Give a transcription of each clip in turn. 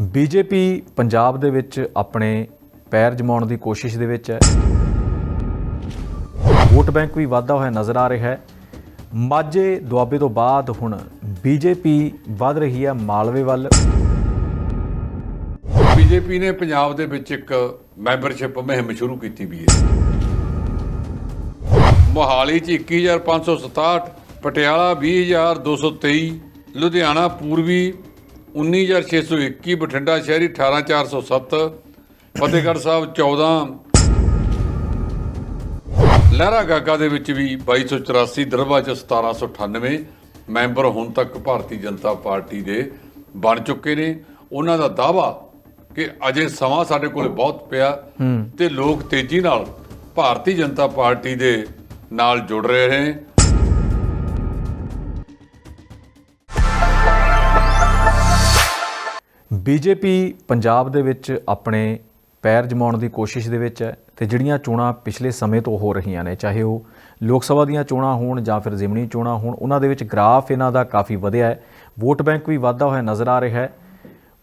BJP Punjab ਦੇ ਵਿੱਚ ਆਪਣੇ ਪੈਰ ਜਮਾਉਣ ਦੀ ਕੋਸ਼ਿਸ਼ ਦੇ ਵਿੱਚ ਹੈ। ਵੋਟ ਬੈਂਕ ਵੀ ਵਾਧਾ ਹੋਇਆ ਨਜ਼ਰ ਆ ਰਿਹਾ ਹੈ। ਮਾਝੇ ਦੁਆਬੇ ਤੋਂ ਬਾਅਦ ਹੁਣ ਬੀਜੇਪੀ ਵੱਧ ਰਹੀ ਹੈ ਮਾਲਵੇ ਵੱਲ। ਬੀਜੇਪੀ ਨੇ ਪੰਜਾਬ ਦੇ ਵਿੱਚ ਇੱਕ ਮੈਂਬਰਸ਼ਿਪ ਮੁਹਿੰਮ ਸ਼ੁਰੂ ਕੀਤੀ ਵੀ ਹੈ। ਮੋਹਾਲੀ 'ਚ 21567 ਪਟਿਆਲਾ 20223 ਲੁਧਿਆਣਾ ਪੂਰਬੀ 19621 ਬਠਿੰਡਾ ਸ਼ਹਿਰੀ 18407 ਫਤਿਹਗੜ੍ਹ ਸਾਹਿਬ 14 ਲਹਿਰਾ ਗਾਗਾ ਦੇ ਵਿੱਚ ਵੀ 2284 ਦਰਬਾ ਚ 1798 ਮੈਂਬਰ ਹੁਣ ਤੱਕ ਭਾਰਤੀ ਜਨਤਾ ਪਾਰਟੀ ਦੇ ਬਣ ਚੁੱਕੇ ਨੇ। ਉਹਨਾਂ ਦਾ ਦਾਵਾ ਕਿ ਅਜੇ ਸਮਾਂ ਸਾਡੇ ਕੋਲ ਬਹੁਤ ਪਿਆ ਤੇ ਲੋਕ ਤੇਜ਼ੀ ਨਾਲ ਭਾਰਤੀ ਜਨਤਾ ਪਾਰਟੀ ਦੇ ਨਾਲ ਜੁੜ ਰਹੇ ਨੇ। ਬੀਜੇਪੀ ਪੰਜਾਬ ਦੇ ਵਿੱਚ ਆਪਣੇ ਪੈਰ ਜਮਾਉਣ ਦੀ ਕੋਸ਼ਿਸ਼ ਦੇ ਵਿੱਚ ਹੈ ਤੇ ਜਿਹੜੀਆਂ ਚੋਣਾਂ ਪਿਛਲੇ ਸਮੇਂ ਤੋਂ ਹੋ ਰਹੀਆਂ ਨੇ, ਚਾਹੇ ਉਹ ਲੋਕ ਸਭਾ ਦੀਆਂ ਚੋਣਾਂ ਹੋਣ ਜਾਂ ਫਿਰ ਜ਼ਿਮਨੀ ਚੋਣਾਂ ਹੋਣ, ਉਹਨਾਂ ਦੇ ਵਿੱਚ ਗ੍ਰਾਫ ਇਹਨਾਂ ਦਾ ਕਾਫੀ ਵਧਿਆ ਹੈ। ਵੋਟ ਬੈਂਕ ਵੀ ਵਾਧਾ ਹੋਇਆ ਨਜ਼ਰ ਆ ਰਿਹਾ ਹੈ।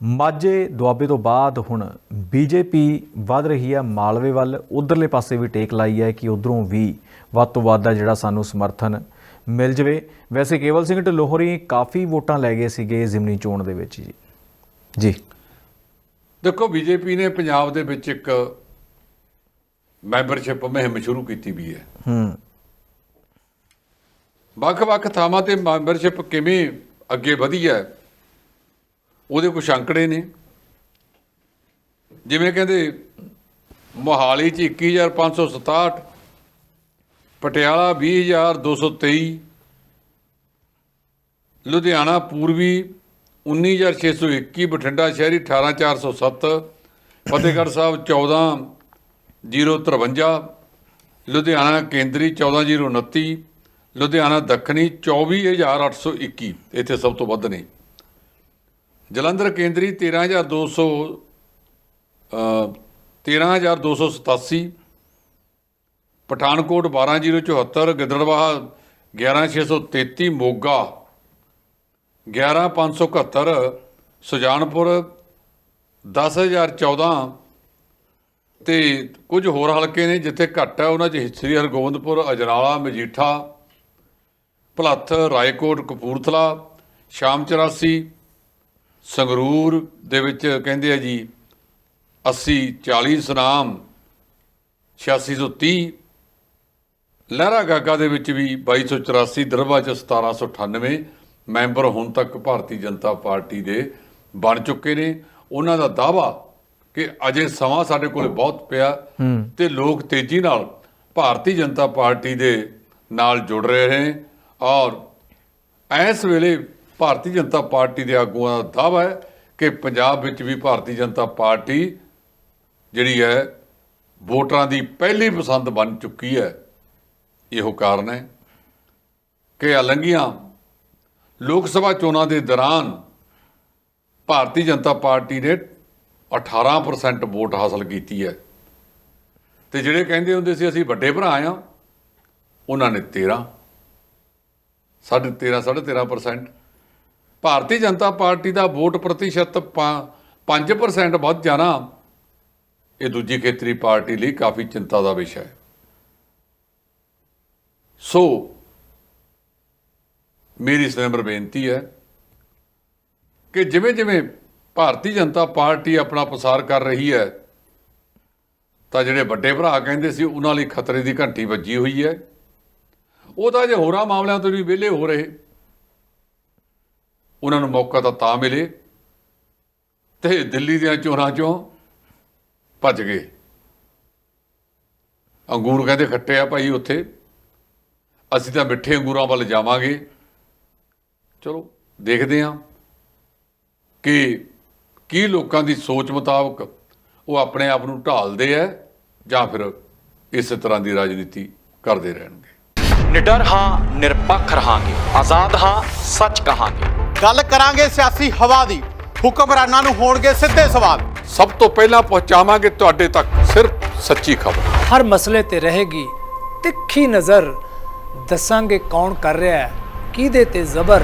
ਮਾਝੇ ਦੁਆਬੇ ਤੋਂ ਬਾਅਦ ਹੁਣ ਬੀਜੇਪੀ ਵੱਧ ਰਹੀ ਹੈ ਮਾਲਵੇ ਵੱਲ। ਉਧਰਲੇ ਪਾਸੇ ਵੀ ਟੇਕ ਲਾਈ ਹੈ ਕਿ ਉਧਰੋਂ ਵੀ ਵੱਧ ਤੋਂ ਵੱਧ ਦਾ ਜਿਹੜਾ ਸਾਨੂੰ ਸਮਰਥਨ ਮਿਲ ਜਵੇ। ਵੈਸੇ ਕੇਵਲ ਸਿੰਘ ਢਲੋਹਰੀ ਕਾਫੀ ਵੋਟਾਂ ਲੈ ਗਏ ਸੀਗੇ ਜ਼ਿਮਨੀ ਚੋਣ ਦੇ ਵਿੱਚ ਜੀ। ਜੀ। ਦੇਖੋ ਬੀਜੇਪੀ ਨੇ ਪੰਜਾਬ ਦੇ ਵਿੱਚ ਇੱਕ ਮੈਂਬਰਸ਼ਿਪ ਮੁਹਿੰਮ ਸ਼ੁਰੂ ਕੀਤੀ ਵੀ ਹੈ। ਹੂੰ। ਵੱਖ-ਵੱਖ ਥਾਵਾਂ ਤੇ ਮੈਂਬਰਸ਼ਿਪ ਕਿਵੇਂ ਅੱਗੇ ਵਧੀ ਹੈ ਉਹਦੇ ਕੁਝ ਅੰਕੜੇ ਨੇ। ਜਿਵੇਂ ਕਹਿੰਦੇ ਮੋਹਾਲੀ 'ਚ 21567 ਪਟਿਆਲਾ 20223 ਲੁਧਿਆਣਾ ਪੂਰਬੀ 19621 ਬਠਿੰਡਾ ਸ਼ਹਿਰੀ 18407 ਫਤਿਹਗੜ੍ਹ ਸਾਹਿਬ 14053 ਲੁਧਿਆਣਾ ਕੇਂਦਰੀ 14029 ਲੁਧਿਆਣਾ ਦੱਖਣੀ 24821 ਇੱਥੇ ਸਭ ਤੋਂ ਵੱਧ ਨੇ। ਜਲੰਧਰ ਕੇਂਦਰੀ 13200 ਅ, 13287 ਪਠਾਨਕੋਟ 12074 ਗਿੱਦੜਵਾਹਾ 11633 ਮੋਗਾ 11571 ਸੁਜਾਨਪੁਰ 10014 ਤੇ ਕੁਝ ਹੋਰ ਹਲਕੇ ਨੇ ਜਿੱਥੇ ਘੱਟ ਹੈ, ਉਹਨਾਂ 'ਚ ਸ੍ਰੀ ਹਰਗੋਬਿੰਦਪੁਰ, ਅਜਨਾਲਾ, ਮਜੀਠਾ, ਭਲੱਥ, ਰਾਏਕੋਟ, ਕਪੂਰਥਲਾ, ਸ਼ਾਮ 84 ਸੰਗਰੂਰ ਦੇ ਵਿੱਚ ਕਹਿੰਦੇ ਆ ਜੀ 80 40 ਸੁਨਾਮ 8630 ਲਹਿਰਾ ਗਾਗਾ ਦੇ ਵਿੱਚ ਵੀ 2284 ਦਰਬਾ ਚ 1798 ਮੈਂਬਰ ਹੁਣ ਤੱਕ ਭਾਰਤੀ ਜਨਤਾ ਪਾਰਟੀ ਦੇ ਬਣ ਚੁੱਕੇ ਨੇ। ਉਹਨਾਂ ਦਾ ਦਾਵਾ ਕਿ ਅਜੇ ਸਮਾਂ ਸਾਡੇ ਕੋਲ ਬਹੁਤ ਪਿਆ ਤੇ ਲੋਕ ਤੇਜ਼ੀ ਨਾਲ ਭਾਰਤੀ ਜਨਤਾ ਪਾਰਟੀ ਦੇ ਨਾਲ ਜੁੜ ਰਹੇ ਨੇ ਔਰ ਇਸ ਵੇਲੇ ਭਾਰਤੀ ਜਨਤਾ ਪਾਰਟੀ ਦੇ ਆਗੂਆਂ ਦਾ ਦਾਵਾ ਹੈ ਕਿ ਪੰਜਾਬ ਵਿੱਚ ਵੀ ਭਾਰਤੀ ਜਨਤਾ ਪਾਰਟੀ ਜਿਹੜੀ ਹੈ ਵੋਟਰਾਂ ਦੀ ਪਹਿਲੀ ਪਸੰਦ ਬਣ ਚੁੱਕੀ ਹੈ। ਇਹੋ ਕਾਰਨ ਹੈ ਕਿ ਅਲੰਗੀਆਂ ਲੋਕ ਸਭਾ ਚੋਣਾਂ ਦੇ ਦੌਰਾਨ ਭਾਰਤੀ ਜਨਤਾ ਪਾਰਟੀ ਨੇ 18% ਵੋਟ ਹਾਸਲ ਕੀਤੀ ਹੈ। ਤੇ ਜਿਹੜੇ ਕਹਿੰਦੇ ਹੁੰਦੇ ਸੀ, ਅਸੀਂ ਵੱਡੇ ਭਰਾ ਆ ਉਹਨਾਂ ਨੇ 13 ਸਾਢੇ 13 ਸਾਢੇ 13% ਭਾਰਤੀ ਜਨਤਾ ਪਾਰਟੀ ਦਾ ਵੋਟ ਪ੍ਰਤੀਸ਼ਤ 5% ਵੱਧ ਜਾਣਾ, ਇਹ ਦੂਜੀ ਖੇਤਰੀ ਪਾਰਟੀ ਲਈ ਕਾਫੀ ਚਿੰਤਾ ਦਾ ਵਿਸ਼ਾ ਹੈ। ਸੋ ਮੇਰੀ ਸਿਨਮਰ ਬੇਨਤੀ ਹੈ ਕਿ ਜਿਵੇਂ ਜਿਵੇਂ ਭਾਰਤੀ ਜਨਤਾ ਪਾਰਟੀ ਆਪਣਾ ਪ੍ਰਸਾਰ ਕਰ ਰਹੀ ਹੈ, ਤਾਂ ਜਿਹੜੇ ਵੱਡੇ ਭਰਾ ਕਹਿੰਦੇ ਸੀ, ਉਹਨਾਂ ਲਈ ਖਤਰੇ ਦੀ ਘੰਟੀ ਵੱਜੀ ਹੋਈ ਹੈ। ਉਹ ਤਾਂ ਜੇ ਹੋਰਾਂ ਮਾਮਲਿਆਂ ਤੋਂ ਵੀ ਵਿਹਲੇ ਹੋ ਰਹੇ। ਉਹਨਾਂ ਨੂੰ ਮੌਕਾ ਤਾਂ ਤਾਂ ਮਿਲੇ ਤੇ ਦਿੱਲੀ ਦੀਆਂ ਚੋਣਾਂ ਚੋਂ ਭੱਜ ਗਏ। ਅੰਗੂਰ ਕਹਿੰਦੇ ਖੱਟੇ ਆ ਭਾਈ ਉੱਥੇ। ਅਸੀਂ ਤਾਂ ਮਿੱਠੇ ਅੰਗੂਰਾਂ ਵੱਲ ਜਾਵਾਂਗੇ। ਚਲੋ ਦੇਖਦੇ ਹਾਂ ਕਿ ਕੀ ਲੋਕਾਂ ਦੀ ਸੋਚ ਮੁਤਾਬਕ ਉਹ ਆਪਣੇ ਆਪ ਨੂੰ ਢਾਲਦੇ ਆ ਜਾਂ ਫਿਰ ਇਸੇ ਤਰ੍ਹਾਂ ਦੀ ਰਾਜਨੀਤੀ ਕਰਦੇ ਰਹਿਣਗੇ। ਨਿਡਰ ਹਾਂ ਨਿਰਪੱਖ ਰਹਾਂਗੇ। ਆਜ਼ਾਦ ਹਾਂ ਸੱਚ ਕਹਾਂਗੇ। ਗੱਲ ਕਰਾਂਗੇ ਸਿਆਸੀ ਹਵਾ ਦੀ। ਹੁਕਮਰਾਨਾਂ ਨੂੰ ਹੋਣਗੇ ਸਿੱਧੇ ਸਵਾਲ। ਸਭ ਤੋਂ ਪਹਿਲਾਂ ਪਹੁੰਚਾਵਾਂਗੇ ਤੁਹਾਡੇ ਤੱਕ ਸਿਰਫ ਸੱਚੀ ਖਬਰ। ਹਰ ਮਸਲੇ ਤੇ ਰਹੇਗੀ ਤਿੱਖੀ ਨਜ਼ਰ। ਦੱਸਾਂਗੇ ਕੌਣ ਕਰ ਰਿਹਾ ਹੈ ਕਿਹਦੇ ਤੇ ਜ਼ਬਰ।